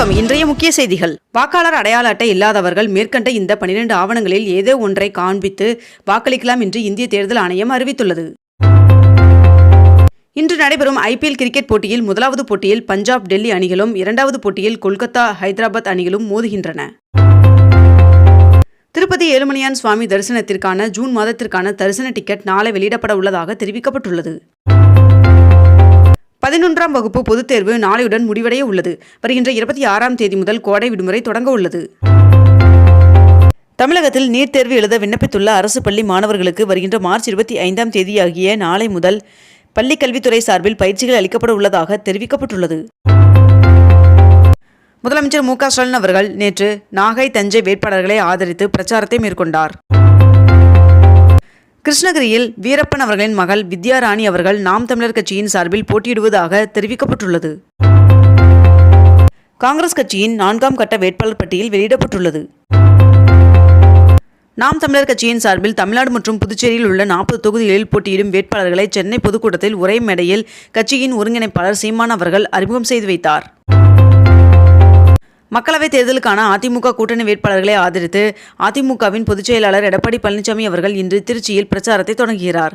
வணக்கம். இன்றைய முக்கிய செய்திகள். வாக்காளர் அடையாள அட்டை இல்லாதவர்கள் மேற்கண்ட இந்த பனிரெண்டு ஆவணங்களில் ஏதோ ஒன்றை காண்பித்து வாக்களிக்கலாம் என்று இந்திய தேர்தல் ஆணையம் அறிவித்துள்ளது. இன்று நடைபெறும் ஐபிஎல் கிரிக்கெட் போட்டியில் முதலாவது போட்டியில் பஞ்சாப் டெல்லி அணிகளும் இரண்டாவது போட்டியில் கொல்கத்தா ஹைதராபாத் அணிகளும் மோதுகின்றன. திருப்பதி ஏழுமலையான் சுவாமி தரிசனத்திற்கான ஜூன் மாதத்திற்கான தரிசன டிக்கெட் நாளை வெளியிடப்பட உள்ளதாக தெரிவிக்கப்பட்டுள்ளது. பதினொன்றாம் வகுப்பு பொதுத் தேர்வு நாளையுடன் முடிவடைய உள்ளது. வருகின்ற இருபத்தி ஆறாம் தேதி முதல் கோடை விடுமுறை தொடங்க உள்ளது. தமிழகத்தில் நீட் தேர்வு எழுத விண்ணப்பித்துள்ள அரசு பள்ளி மாணவர்களுக்கு வருகின்ற மார்ச் இருபத்தி ஐந்தாம் தேதியாகிய நாளை முதல் பள்ளிக்கல்வித்துறை சார்பில் பயிற்சிகள் அளிக்கப்பட உள்ளதாக தெரிவிக்கப்பட்டுள்ளது. முதலமைச்சர் மு க ஸ்டாலின் அவர்கள் நேற்று நாகை தஞ்சை வேட்பாளர்களை ஆதரித்து பிரச்சாரத்தை மேற்கொண்டார். கிருஷ்ணகிரியில் வீரப்பன் அவர்களின் மகள் வித்யாராணி அவர்கள் நாம் தமிழர் கட்சியின் சார்பில் போட்டியிடுவதாக தெரிவிக்கப்பட்டுள்ளது. காங்கிரஸ் கட்சியின் நான்காம் கட்ட வேட்பாளர் பட்டியல் வெளியிடப்பட்டுள்ளது. நாம் தமிழர் கட்சியின் சார்பில் தமிழ்நாடு மற்றும் புதுச்சேரியில் உள்ள நாற்பது தொகுதிகளில் போட்டியிடும் வேட்பாளர்களை சென்னை பொதுக்கூட்டத்தில் ஒரே மேடையில் கட்சியின் ஒருங்கிணைப்பாளர் சீமான் அவர்கள் அறிமுகம் செய்து வைத்தார். மக்களவைத் தேர்தலுக்கான அதிமுக கூட்டணி வேட்பாளர்களை ஆதரித்து அதிமுகவின் பொதுச் செயலாளர் எடப்பாடி பழனிசாமி அவர்கள் இன்று திருச்சியில் பிரச்சாரத்தை தொடங்குகிறார்.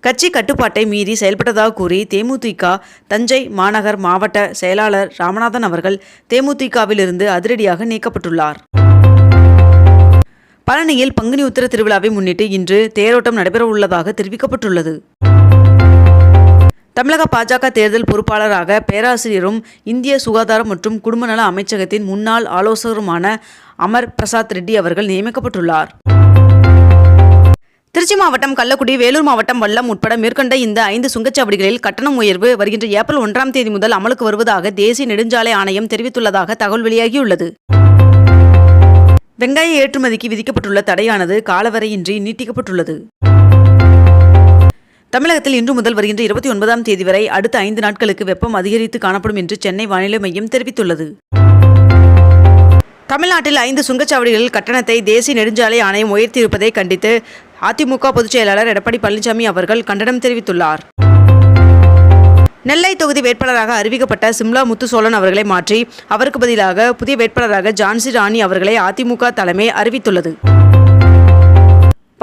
கட்சி கட்டுப்பாட்டை மீறி செயல்பட்டதாக கூறி தேமுதிக தஞ்சை மாநகர் மாவட்ட செயலாளர் ராமநாதன் அவர்கள் தேமுதிகவிலிருந்து அதிரடியாக நீக்கப்பட்டுள்ளார். பழனியில் பங்குனி உத்திர திருவிழாவை முன்னிட்டு இன்று தேரோட்டம் நடைபெறவுள்ளதாக தெரிவிக்கப்பட்டுள்ளது. தமிழக பாஜக தேர்தல் பொறுப்பாளராக பேராசிரியரும் இந்திய சுகாதாரம் மற்றும் குடும்பநல அமைச்சகத்தின் முன்னாள் ஆலோசகருமான அமர் பிரசாத் ரெட்டி அவர்கள் நியமிக்கப்பட்டுள்ளார். திருச்சி மாவட்டம் கள்ளக்குடி வேலூர் மாவட்டம் வல்லம் உட்பட மேற்கண்ட இந்த ஐந்து சுங்கச்சாவடிகளில் கட்டணம் உயர்வு வருகின்ற ஏப்ரல் ஒன்றாம் தேதி முதல் அமலுக்கு வருவதாக தேசிய நெடுஞ்சாலை ஆணையம் தெரிவித்துள்ளதாக தகவல் வெளியாகியுள்ளது. வெங்காய ஏற்றுமதிக்கு விதிக்கப்பட்டுள்ள தடையானது காலவரையின்றி நீட்டிக்கப்பட்டுள்ளது. தமிழகத்தில் இன்று முதல் வருகின்ற இருபத்தி ஒன்பதாம் தேதி வரை அடுத்த ஐந்து நாட்களுக்கு வெப்பம் அதிகரித்து காணப்படும் என்று சென்னை வானிலை மையம் தெரிவித்துள்ளது. தமிழ்நாட்டில் ஐந்து சுங்கச்சாவடிகளில் கட்டணத்தை தேசிய நெடுஞ்சாலை ஆணையம் உயர்த்தியிருப்பதை கண்டித்து அதிமுக பொதுச் செயலாளர் எடப்பாடி பழனிசாமி அவர்கள் கண்டனம் தெரிவித்துள்ளார். நெல்லை தொகுதி வேட்பாளராக அறிவிக்கப்பட்ட சிம்லா முத்துசோழன் அவர்களை மாற்றி அவருக்கு பதிலாக புதிய வேட்பாளராக ஜான்சி ராணி அவர்களை அதிமுக தலைமை அறிவித்துள்ளது.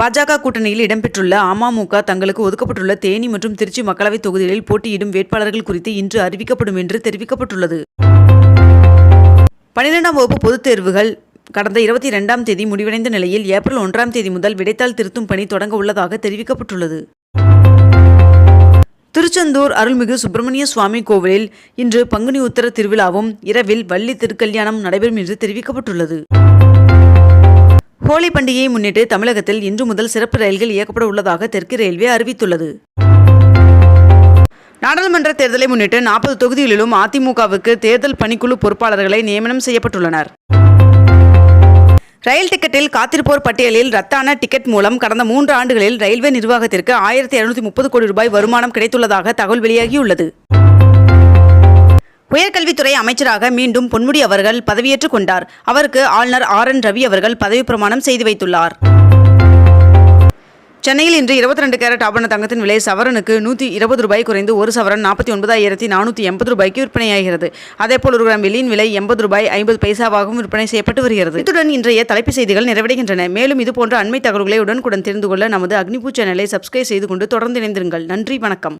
பாஜக கூட்டணியில் இடம்பெற்றுள்ள அமமுக தங்களுக்கு ஒதுக்கப்பட்டுள்ள தேனி மற்றும் திருச்சி மக்களவைத் தொகுதிகளில் போட்டியிடும் வேட்பாளர்கள் குறித்து இன்று அறிவிக்கப்படும் என்று தெரிவிக்கப்பட்டுள்ளது. பனிரெண்டாம் வகுப்பு பொதுத் தேர்வுகள் கடந்த இருபத்தி இரண்டாம் தேதி முடிவடைந்த நிலையில் ஏப்ரல் ஒன்றாம் தேதி முதல் விடைத்தாள் திருத்தும் பணி தொடங்க உள்ளதாக தெரிவிக்கப்பட்டுள்ளது. திருச்செந்தூர் அருள்மிகு சுப்பிரமணிய சுவாமி கோவிலில் இன்று பங்குனி உத்தர திருவிழாவும் இரவில் வள்ளி திருக்கல்யாணம் நடைபெறும் என்று தெரிவிக்கப்பட்டுள்ளது. ஹோலி பண்டிகையை முன்னிட்டு தமிழகத்தில் இன்று முதல் சிறப்பு ரயில்கள் இயக்கப்பட உள்ளதாக தெற்கு ரயில்வே அறிவித்துள்ளது. நாடாளுமன்ற தேர்தலை முன்னிட்டு நாற்பது தொகுதிகளிலும் அதிமுகவுக்கு தேர்தல் பணிக்குழு பொறுப்பாளர்களை நியமனம் செய்யப்பட்டுள்ளனர். ரயில் டிக்கெட்டில் காத்திருப்போர் பட்டியலில் ரத்தான டிக்கெட் மூலம் கடந்த மூன்று ஆண்டுகளில் ரயில்வே நிர்வாகத்திற்கு ஆயிரத்தி இருநூத்தி முப்பது கோடி ரூபாய் வருமானம் கிடைத்துள்ளதாக தகவல் வெளியாகியுள்ளது. உயர்கல்வித்துறை அமைச்சராக மீண்டும் பொன்முடி அவர்கள் பதவியேற்றுக் கொண்டார். அவருக்கு ஆளுநர் ஆர் என் ரவி அவர்கள் பதவி பிரமாணம் செய்து வைத்துள்ளார். சென்னையில் இன்று இருபத்தி ரெண்டு கேரட் ஆபரண தங்கத்தின் விலை சவரனுக்கு நூற்றி இருபது ரூபாய் குறைந்து ஒரு சவரன் நாற்பத்தி ஒன்பதாயிரத்தி நானூற்றி எண்பது ரூபாய்க்கு விற்பனையாகிறது. அதேபோல் ஒரு கிராம் வெள்ளியின் விலை எண்பது ரூபாய் ஐம்பது பைசாவாகவும் விற்பனை செய்யப்பட்டு வருகிறது. இத்துடன் இன்றைய தலைப்பு செய்திகள் நிறைவடைகின்றன. மேலும் இதுபோன்ற அண்மை தகவல்களை உடனுக்குடன் தெரிந்து கொள்ள நமது அக்னிபூ சேனலை சப்ஸ்கிரைப் செய்து கொண்டு தொடர்ந்து இணைந்திருங்கள். நன்றி வணக்கம்.